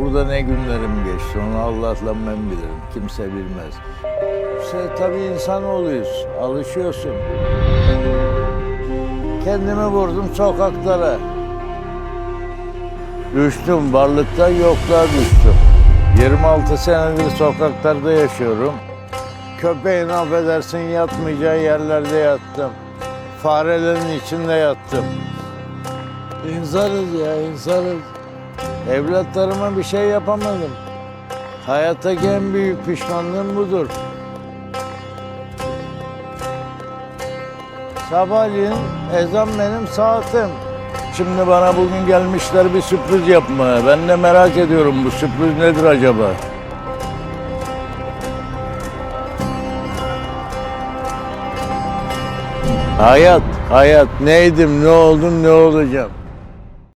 Burada ne günlerim geçti onu Allah'la ben bilirim. Kimse bilmez. İşte tabii insan oluyoruz. Alışıyorsun. Kendimi vurdum sokaklara. Düştüm, varlıktan yokluğa düştüm. 26 senedir sokaklarda yaşıyorum. Köpeğin affedersin yatmayacağı yerlerde yattım. Farelerin içinde yattım. İnsanız ya, insanız. Evlatlarıma bir şey yapamadım. Hayattaki en büyük pişmanlığım budur. Sabahleyin ezan benim saatim. Şimdi bana bugün gelmişler bir sürpriz yapmaya. Ben de merak ediyorum bu sürpriz nedir acaba? Hayat, hayat. Neydim, ne oldum, ne olacağım?